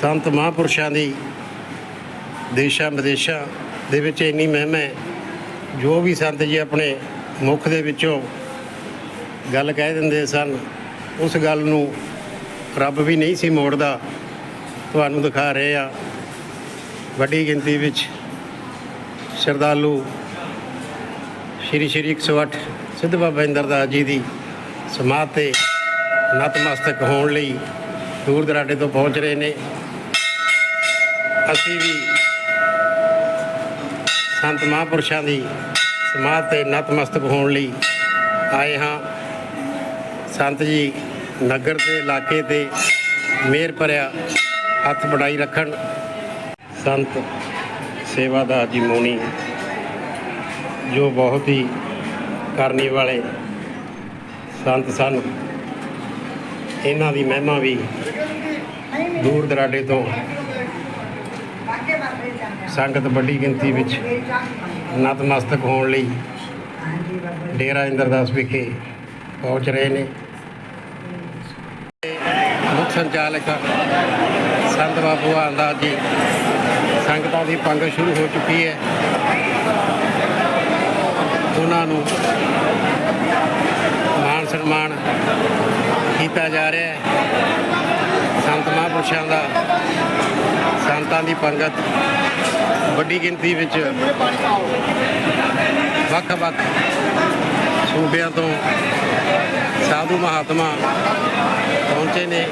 ਸੰਤ ਮਹਾਂਪੁਰਸ਼ਾਂ ਦੀ ਦੇਸ਼ਾਂ ਵਿਦੇਸ਼ਾਂ ਦੇ ਵਿੱਚ ਇੰਨੀ ਮਹਿਮਾ ਹੈ, ਜੋ ਵੀ ਸੰਤ ਜੀ ਆਪਣੇ ਮੁਖ ਦੇ ਵਿੱਚੋਂ ਗੱਲ ਕਹਿ ਦਿੰਦੇ ਸਨ, ਉਸ ਗੱਲ ਨੂੰ ਰੱਬ ਵੀ ਨਹੀਂ ਸੀ ਮੋੜਦਾ। ਤੁਹਾਨੂੰ ਦਿਖਾ ਰਹੇ ਆ ਵੱਡੀ ਗਿਣਤੀ ਵਿੱਚ ਸ਼ਰਧਾਲੂ ਸ਼੍ਰੀ ਸ਼੍ਰੀ 108 ਸਿੱਧ ਬਾਬਾ ਇੰਦਰਦਾਸ ਜੀ ਦੀ ਸਮਾਧ ਤੇ ਨਤਮਸਤਕ ਹੋਣ ਲਈ ਦੂਰ ਦਰਾਡੇ ਤੋਂ ਪਹੁੰਚ ਰਹੇ ਨੇ। ਅਸੀਂ ਵੀ ਸੰਤ ਮਹਾਂਪੁਰਸ਼ਾਂ ਦੀ ਸਮਾਧ ਤੇ ਨਤਮਸਤਕ ਹੋਣ ਲਈ ਆਏ ਹਾਂ। ਸੰਤ ਜੀ ਨਗਰ ਦੇ ਇਲਾਕੇ ਤੇ ਮੇਰ ਭਰਿਆ ਹੱਥ ਬੜਾਈ ਰੱਖਣ। ਸੰਤ ਸੇਵਾਦਾਰ ਜੀ ਮੋਣੀ ਜੋ ਬਹੁਤ ਹੀ ਕਰਨੀ ਵਾਲੇ ਸੰਤ ਸਨ। ਇਹਨਾਂ ਦੀ ਮਹਿਮਾ ਵੀ ਦੂਰ ਦਰਾਡੇ ਤੋਂ ਸੰਗਤ ਵੱਡੀ ਗਿਣਤੀ ਵਿੱਚ ਨਤਮਸਤਕ ਹੋਣ ਲਈ ਡੇਰਾ ਇੰਦਰਦਾਸ ਵਿਖੇ ਪਹੁੰਚ ਰਹੇ ਨੇ। ਮੁੱਖ ਸੰਚਾਲਕ ਸੰਤ ਬਾਬੂ ਆਂਦਾ ਜੀ, ਸੰਗਤਾਂ ਦੀ ਪੰਗਤ ਸ਼ੁਰੂ ਹੋ ਚੁੱਕੀ ਹੈ। ਉਹਨਾਂ ਨੂੰ ਮਾਨ ਸਨਮਾਨ ਕੀਤਾ ਜਾ ਰਿਹਾ ਹੈ। ਸੰਤ ਮਹਾਂਪੁਰਸ਼ਾਂ ਦਾ ਸੰਤਾਂ ਦੀ ਪੰਗਤ ਵੱਡੀ ਗਿਣਤੀ ਵਿੱਚ ਵੱਖ-ਵੱਖ ਸੂਬਿਆਂ ਤੋਂ ਸਾਧੂ ਮਹਾਤਮਾ ਪਹੁੰਚੇ ਨੇ।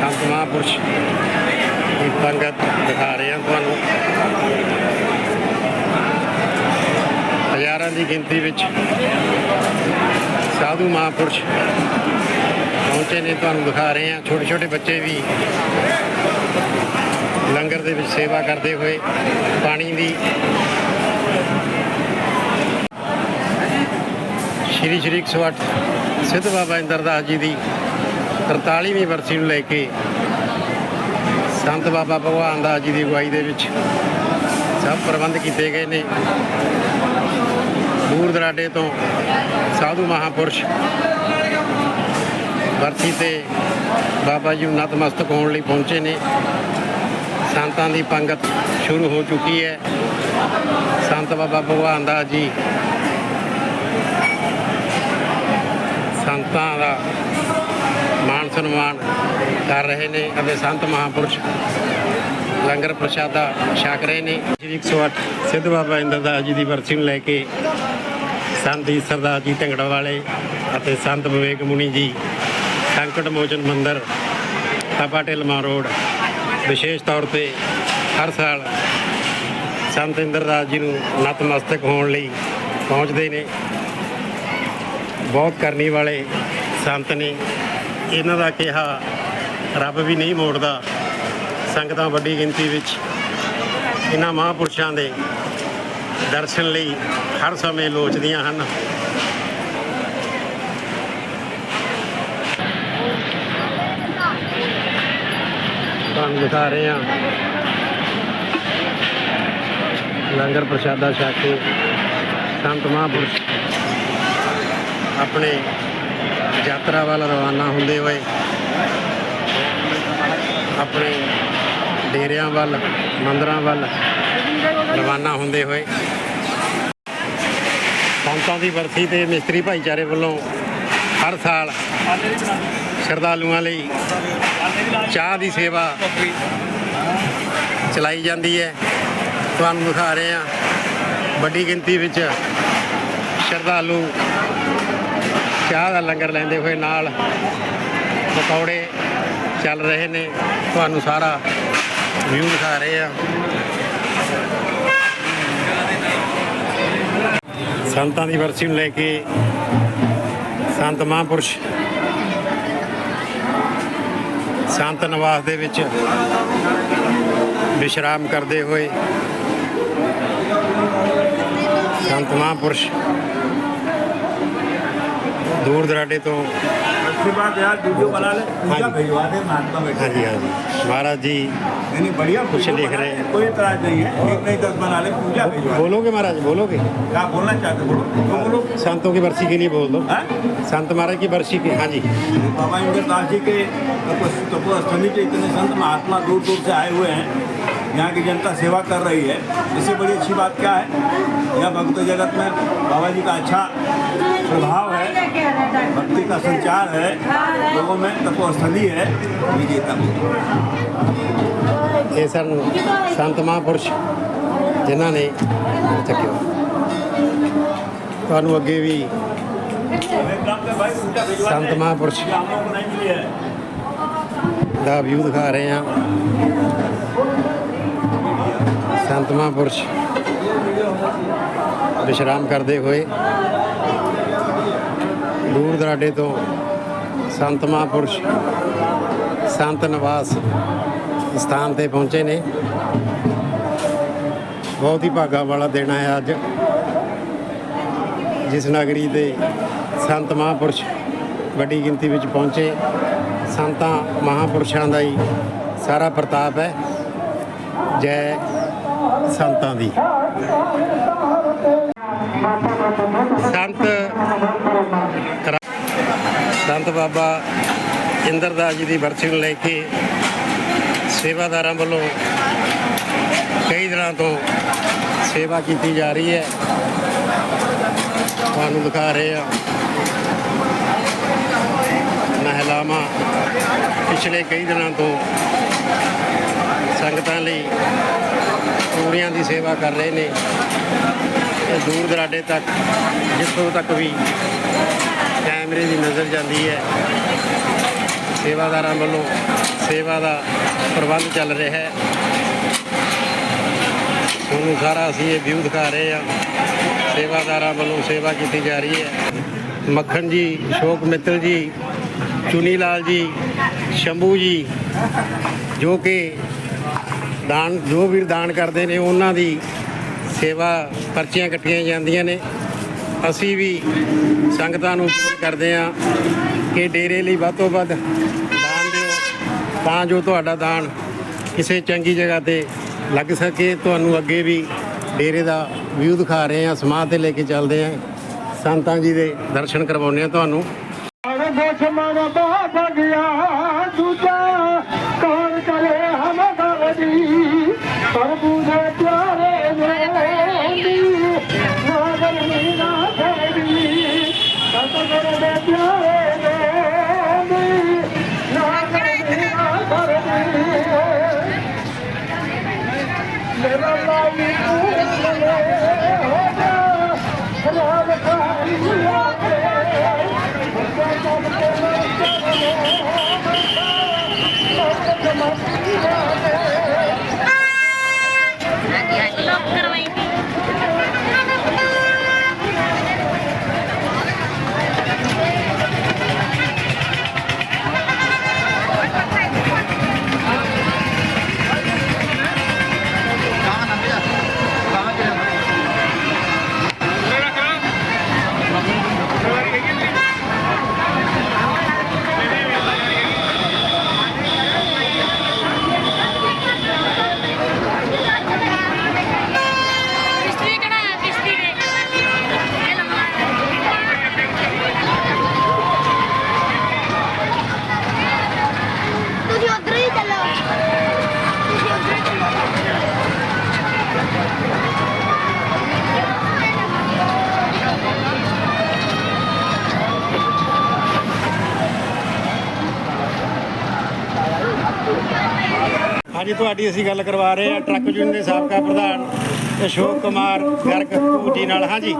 ਸੰਤ ਮਹਾਂਪੁਰਸ਼ ਦੀ ਪੰਗਤ ਦਿਖਾ ਰਹੇ ਹਾਂ ਤੁਹਾਨੂੰ। ਹਜ਼ਾਰਾਂ ਦੀ ਗਿਣਤੀ ਵਿੱਚ ਸਾਧੂ ਮਹਾਂਪੁਰਸ਼ ਪਹੁੰਚੇ ਨੇ ਤੁਹਾਨੂੰ ਦਿਖਾ ਰਹੇ ਹਾਂ, ਛੋਟੇ ਛੋਟੇ ਬੱਚੇ ਵੀ ਲੰਗਰ ਦੇ ਵਿੱਚ ਸੇਵਾ ਕਰਦੇ ਹੋਏ ਪਾਣੀ ਦੀ ਸ਼੍ਰੀ ਸ਼੍ਰੀ 108 ਸਿੱਧ ਬਾਬਾ ਇੰਦਰਦਾਸ ਜੀ ਦੀ 43ਵੀਂ ਵਰਸੀ ਨੂੰ ਲੈ ਕੇ ਸੰਤ ਬਾਬਾ ਭਗਵਾਨ ਦਾਸ ਜੀ ਦੀ ਅਗਵਾਈ ਦੇ ਵਿੱਚ ਸਭ ਪ੍ਰਬੰਧ ਕੀਤੇ ਗਏ ਨੇ। ਦੂਰ ਦਰਾਡੇ ਤੋਂ ਸਾਧੂ ਮਹਾਪੁਰਸ਼ ਵਰਸੀ ਤੇ ਬਾਬਾ ਜੀ ਨਤਮਸਤਕ ਹੋਣ ਲਈ ਪਹੁੰਚੇ ਨੇ। ਸੰਤਾਂ ਦੀ ਪੰਗਤ ਸ਼ੁਰੂ ਹੋ ਚੁੱਕੀ ਹੈ। ਸੰਤ ਬਾਬਾ ਭਗਵਾਨ ਦਾਸ ਜੀ ਸੰਤਾਂ ਦਾ ਮਾਨ ਸਨਮਾਨ ਕਰ ਰਹੇ ਨੇ ਅਤੇ ਸੰਤ ਮਹਾਪੁਰਸ਼ ਲੰਗਰ ਪ੍ਰਸ਼ਾਦਾ ਛਕ ਰਹੇ ਨੇ। ਸ਼੍ਰੀ 108 ਸਿੱਧ ਬਾਬਾ ਇੰਦਰਦਾਸ ਜੀ ਦੀ ਵਰਸੀ ਨੂੰ ਲੈ ਕੇ ਸੰਤ ਜੀ ਸਰਦਾਰ ਜੀ ਢੰਗੜਾ ਵਾਲੇ ਅਤੇ ਸੰਤ ਵਿਵੇਕ ਮੁਨੀ ਜੀ ਸੰਕਟ ਮੋਚਨ ਮੰਦਿਰ ਤਾਪਾ ਢਿਲਮਾ ਰੋਡ। ਵਿਸ਼ੇਸ਼ ਤੌਰ ਤੇ ਹਰ ਸਾਲ ਸੰਤ ਇੰਦਰਦਾਸ ਜੀ ਨੂੰ ਨਤਮਸਤਕ ਹੋਣ ਲਈ ਪਹੁੰਚਦੇ ਨੇ। ਬਹੁਤ ਕਰਨੀ ਵਾਲੇ ਸੰਤ ਨੇ। ਇਹਨਾਂ ਦਾ ਕਿਹਾ, ਰੱਬ ਵੀ ਨਹੀਂ ਮੋੜਦਾ ਸੰਗਤਾਂ ਵੱਡੀ ਗਿਣਤੀ ਵਿੱਚ। ਇਹਨਾਂ ਮਹਾਂਪੁਰਸ਼ਾਂ ਦੇ ਦਰਸ਼ਨ ਲਈ ਹਰ ਸਮੇਂ ਲੋਚਦੀਆਂ ਹਨ। ਤੁਹਾਨੂੰ ਦਿਖਾ ਰਹੇ ਹਾਂ। ਲੰਗਰ ਪ੍ਰਸ਼ਾਦਾ ਛਕ ਕੇ ਸੰਤ ਮਹਾਂਪੁਰਸ਼ ਆਪਣੇ ਯਾਤਰਾ ਵੱਲ ਰਵਾਨਾ ਹੁੰਦੇ ਹੋਏ ਆਪਣੇ ਡੇਰਿਆਂ ਵੱਲ, ਮੰਦਰਾਂ ਵੱਲ ਰਵਾਨਾ ਹੁੰਦੇ ਹੋਏ ਸੰਤਾਂ ਦੀ ਵਰਸੀ ਤੇ ਮਿਸਤਰੀ ਭਾਈਚਾਰੇ ਵੱਲੋਂ ਹਰ ਸਾਲ ਸ਼ਰਧਾਲੂਆਂ ਲਈ ਚਾਹ ਦੀ ਸੇਵਾ ਚਲਾਈ ਜਾਂਦੀ ਹੈ। ਤੁਹਾਨੂੰ ਦਿਖਾ ਰਹੇ ਹਾਂ। ਵੱਡੀ ਗਿਣਤੀ ਵਿੱਚ ਸ਼ਰਧਾਲੂ ਚਾਹ ਦਾ ਲੰਗਰ ਲੈਂਦੇ ਹੋਏ ਨਾਲ ਪਕੌੜੇ ਚੱਲ ਰਹੇ ਨੇ। ਤੁਹਾਨੂੰ ਸਾਰਾ ਵਿਊ ਦਿਖਾ ਰਹੇ ਆ ਸੰਤਾਂ ਦੀ ਵਰਸੀ ਨੂੰ ਲੈ ਕੇ ਸੰਤ ਮਹਾਂਪੁਰਸ਼ ਸੰਤ ਨਿਵਾਸ ਦੇ ਵਿੱਚ ਵਿਸ਼ਰਾਮ ਕਰਦੇ ਹੋਏ ਸੰਤ ਮਹਾਂਪੁਰਸ਼ दूर दराडे तो अच्छी बात यार वीडियो बना ले हाँ जी। भिजवा दे महात्मा हाँ जी हाँ जी। महाराज जी नहीं बढ़िया कुछ देख रहे हैं। कोई इतराज नहीं है। एक नहीं दस बना ले पूजा भिजवा बोलोगे महाराज बोलोगे? क्या बोलना चाहते बोलो। बोलो? संतों की बरसी के लिए बोल दो। हाँ? संत महाराज की बरसी के हाँ जी। बाबा इंद्रनाथ जी के तपोस्थली के इतने संत महात्मा दूर दूर से आए हुए हैं। यहाँ की जनता सेवा कर रही है। इससे बड़ी अच्छी बात क्या है? यह भक्त जगत में बाबा जी का अच्छा प्रभाव है भक्ति का संचार है लोगों में तपोस्थली है विजेता ਇਹ ਸਨ ਸੰਤ ਮਹਾਂਪੁਰਸ਼ ਜਿਨ੍ਹਾਂ ਨੇ ਚੱਕਿਓ ਤੁਹਾਨੂੰ ਅੱਗੇ ਵੀ संत महापुरुष। हम लोग को नहीं मिली है ਦਾ ਵਿਊ ਦਿਖਾ ਰਹੇ ਹਾਂ ਸੰਤ ਮਹਾਂਪੁਰਸ਼ ਵਿਸ਼ਰਾਮ ਕਰਦੇ ਹੋਏ ਦੂਰ ਦਰਾਡੇ ਤੋਂ ਸੰਤ ਮਹਾਂਪੁਰਸ਼, ਸੰਤ ਨਿਵਾਸ ਸਥਾਨ ਤੇ ਪਹੁੰਚੇ ਨੇ। ਬਹੁਤ ਹੀ ਭਾਗਾ ਵਾਲਾ ਦਿਨ ਹੈ ਅੱਜ। ਜਿਸ ਨਗਰੀ ਦੇ ਸੰਤ ਮਹਾਂਪੁਰਸ਼ ਵੱਡੀ ਗਿਣਤੀ ਵਿੱਚ ਪਹੁੰਚੇ। ਸੰਤਾਂ ਮਹਾਂਪੁਰਸ਼ਾਂ ਦਾ ਹੀ ਸਾਰਾ ਪ੍ਰਤਾਪ ਹੈ। ਜੈ ਸੰਤਾਂ ਦੀ। ਸੰਤ ਸੰਤ ਬਾਬਾ ਇੰਦਰਦਾਸ ਜੀ ਦੀ ਵਰਸੀ ਨੂੰ ਲੈ ਕੇ ਸੇਵਾਦਾਰਾਂ ਵੱਲੋਂ ਕਈ ਦਿਨਾਂ ਤੋਂ ਸੇਵਾ ਕੀਤੀ ਜਾ ਰਹੀ ਹੈ। ਤੁਹਾਨੂੰ ਦਿਖਾ ਰਹੇ ਆ ਮਹਿਲਾਵਾਂ ਪਿਛਲੇ ਕਈ ਦਿਨਾਂ ਤੋਂ ਸੰਗਤਾਂ ਲਈ ਪੂਰੀਆਂ ਦੀ ਸੇਵਾ ਕਰ ਰਹੇ ਨੇ। ਦੂਰ ਦਰਾਡੇ ਤੱਕ, ਜਿੱਥੋਂ ਤੱਕ ਵੀ ਕੈਮਰੇ ਦੀ ਨਜ਼ਰ ਜਾਂਦੀ ਹੈ, ਸੇਵਾਦਾਰਾਂ ਵੱਲੋਂ ਸੇਵਾ ਦਾ ਪ੍ਰਬੰਧ ਚੱਲ ਰਿਹਾ ਹੈ। ਤੁਹਾਨੂੰ ਸਾਰਾ ਅਸੀਂ ਇਹ ਵਿਊ ਦਿਖਾ ਰਹੇ ਹਾਂ। ਸੇਵਾਦਾਰਾਂ ਵੱਲੋਂ ਸੇਵਾ ਕੀਤੀ ਜਾ ਰਹੀ ਹੈ। ਮੱਖਣ ਜੀ ਅਸ਼ੋਕ ਮਿੱਤਲ ਜੀ, ਚੁਨੀ ਲਾਲ ਜੀ, ਸ਼ੰਭੂ ਜੀ, ਜੋ ਕਿ ਦਾਨ, ਜੋ ਵੀ ਦਾਨ ਕਰਦੇ ਨੇ, ਉਹਨਾਂ ਦੀ ਸੇਵਾ ਪਰਚੀਆਂ ਕੱਟੀਆਂ ਜਾਂਦੀਆਂ ਨੇ। ਅਸੀਂ ਵੀ ਸੰਗਤਾਂ ਨੂੰ ਅਪੀਲ ਕਰਦੇ ਹਾਂ ਕਿ ਡੇਰੇ ਲਈ ਵੱਧ ਤੋਂ ਵੱਧ ਦਾਨ ਦਿਓ, ਤਾਂ ਜੋ ਤੁਹਾਡਾ ਦਾਨ ਕਿਸੇ ਚੰਗੀ ਜਗ੍ਹਾ ਤੇ ਲੱਗ ਸਕੇ। ਤੁਹਾਨੂੰ ਅੱਗੇ ਵੀ ਡੇਰੇ ਦਾ ਵਿਊ ਦਿਖਾ ਰਹੇ ਹਾਂ, ਸਮਾਧ ਤੇ ਲੈ ਕੇ ਚੱਲਦੇ ਹਾਂ। ਸੰਤਾਂ ਜੀ ਦੇ ਦਰਸ਼ਨ ਕਰਵਾਉਂਦੇ ਹਾਂ ਤੁਹਾਨੂੰ। ਹਾਂਜੀ ਤੁਹਾਡੀ ਅਸੀਂ ਗੱਲ ਕਰਵਾ ਰਹੇ ਹਾਂ। ਟਰੱਕ ਯੂਨੀਅਨ ਦੇ ਸਾਬਕਾ ਪ੍ਰਧਾਨ ਅਸ਼ੋਕ ਕੁਮਾਰ ਗਰਗ ਭੂਜੀ ਨਾਲ। ਹਾਂਜੀ।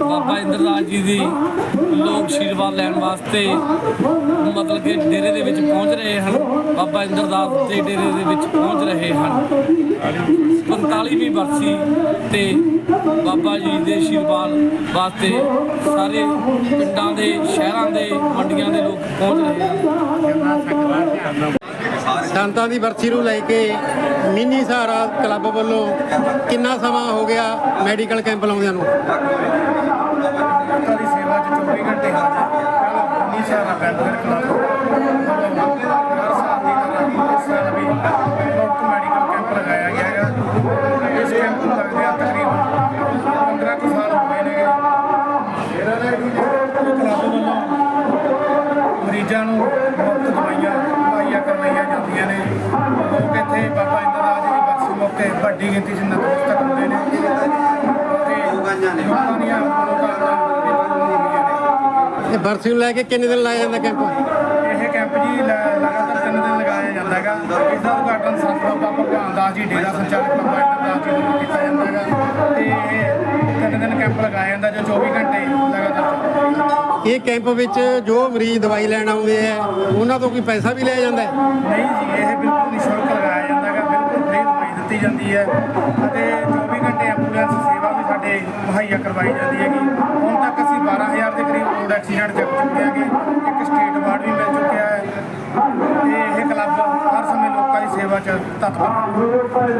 ਬਾਬਾ ਇੰਦਰਦਾਸ ਜੀ ਦੀ ਲੋਕ ਆਸ਼ੀਰਵਾਦ ਲੈਣ ਵਾਸਤੇ ਮਤਲਬ ਕਿ ਡੇਰੇ ਦੇ ਵਿੱਚ ਪਹੁੰਚ ਰਹੇ ਹਨ। ਬਾਬਾ ਇੰਦਰਦਾਸ ਦੇ ਡੇਰੇ ਦੇ ਵਿੱਚ ਪਹੁੰਚ ਰਹੇ ਹਨ। 45ਵੀਂ ਬਰਸੀ ਤੇ ਬਾਬਾ ਜੀ ਦੇ ਆਸ਼ੀਰਵਾਦ ਵਾਸਤੇ ਸਾਰੇ ਪਿੰਡਾਂ ਦੇ, ਸ਼ਹਿਰਾਂ ਦੇ, ਮੰਡੀਆਂ ਦੇ ਲੋਕ ਪਹੁੰਚ ਰਹੇ ਹਨ। ਸੰਤਾਂ ਦੀ ਬਰਸੀ ਨੂੰ ਲੈ ਕੇ ਮਿੰਨੀ ਸਹਾਰਾ ਕਲੱਬ ਵੱਲੋਂ ਕਿੰਨਾ ਸਮਾਂ ਹੋ ਗਿਆ ਮੈਡੀਕਲ ਕੈਂਪ ਲਾਉਂਦਿਆਂ ਨੂੰ? ਦੀ ਸੇਵਾ 'ਚ 24 ਘੰਟੇ ਹਾਜ਼ਰ। ਨੀਸ਼ਾ ਦਾ ਵੈਲਫੇਅਰ ਕਲੱਬ ਜਾਂਦੀਆਂ ਨੇ ਲੋਕ ਇੱਥੇ ਬਾਬਾ ਇੰਦਰਰਾਜ ਦੀ ਬਰਸੀ ਮੌਕੇ ਵੱਡੀ ਗਿਣਤੀ 'ਚ ਨਤਮਸਤਕ ਹੁੰਦੇ ਨੇ। ਤੇ ਲੋਕਾਂ ਦੀਆਂ ਇਹ ਬਰਸੀ ਨੂੰ ਲੈ ਕੇ ਕਿੰਨੇ ਦਿਨ ਲਾਇਆ ਜਾਂਦਾ ਕੈਂਪ? ਇਹ ਕੈਂਪ ਜੀ ਲ- ਲਗਾਤਾਰ ਤਿੰਨ ਦਿਨ ਲਗਾਇਆ ਜਾਂਦਾ ਹੈਗਾ। ਇਸ ਦਾ ਉਦਘਾਟਨ ਸੰਤ ਬਾਬਾ ਭਗਵਾਨ ਦਾਸ ਜੀ ਡੇਰਾ ਸੰਚਾਲਕ ਬਾਬਾ ਇੰਦਰਦਾਸ ਜੀ ਵੱਲੋਂ ਕੀਤਾ ਜਾਂਦਾ ਹੈਗਾ। ਤੇ ਇਹ ਤਿੰਨ ਦਿਨ ਕੈਂਪ ਲਗਾਇਆ ਜਾਂਦਾ ਜੋ 24 ਘੰਟੇ ਲਗਾਤਾਰ ਇਹ ਕੈਂਪ ਵਿੱਚ ਜੋ ਮਰੀਜ਼ ਦਵਾਈ ਲੈਣ ਆਉਂਦੇ ਆ ਉਹਨਾਂ ਤੋਂ ਕੋਈ ਪੈਸਾ ਵੀ ਲਿਆ ਜਾਂਦਾ ਹੈ? ਨਹੀਂ ਜੀ ਇਹ ਬਿਲਕੁਲ ਨਿਸ਼ੁਲਕ ਲਗਾਇਆ ਜਾਂਦਾ ਹੈਗਾ ਬਿਲਕੁਲ ਫ੍ਰੀ ਦਵਾਈ ਦਿੱਤੀ ਜਾਂਦੀ ਹੈ। ਅਤੇ 24 ਘੰਟੇ ਐਂਬੂਲੈਂਸ ਸੇਵਾ ਵੀ ਸਾਡੇ ਮੁਹੱਈਆ ਕਰਵਾਈ ਜਾਂਦੀ ਹੈਗੀ। ਹੁਣ ਤੱਕ ਅਸੀਂ 12000 ਦੇ ਕਰੀਬ ਰੋਡ ਐਕਸੀਡੈਂਟ ਚੱਕ ਚੁੱਕੇ ਹੈਗੇ। ਇੱਕ ਸਟੇਟ ਅਵਾਰਡ ਵੀ ਮਿਲ ਚੁੱਕਿਆ ਹੈ। ਤੇ ਇਹ ਕਲੱਬ ਹਰ ਸਮੇਂ ਲੋਕਾਂ ਦੀ ਸੇਵਾ 'ਚ ਤਤਪਰ। ਹੈ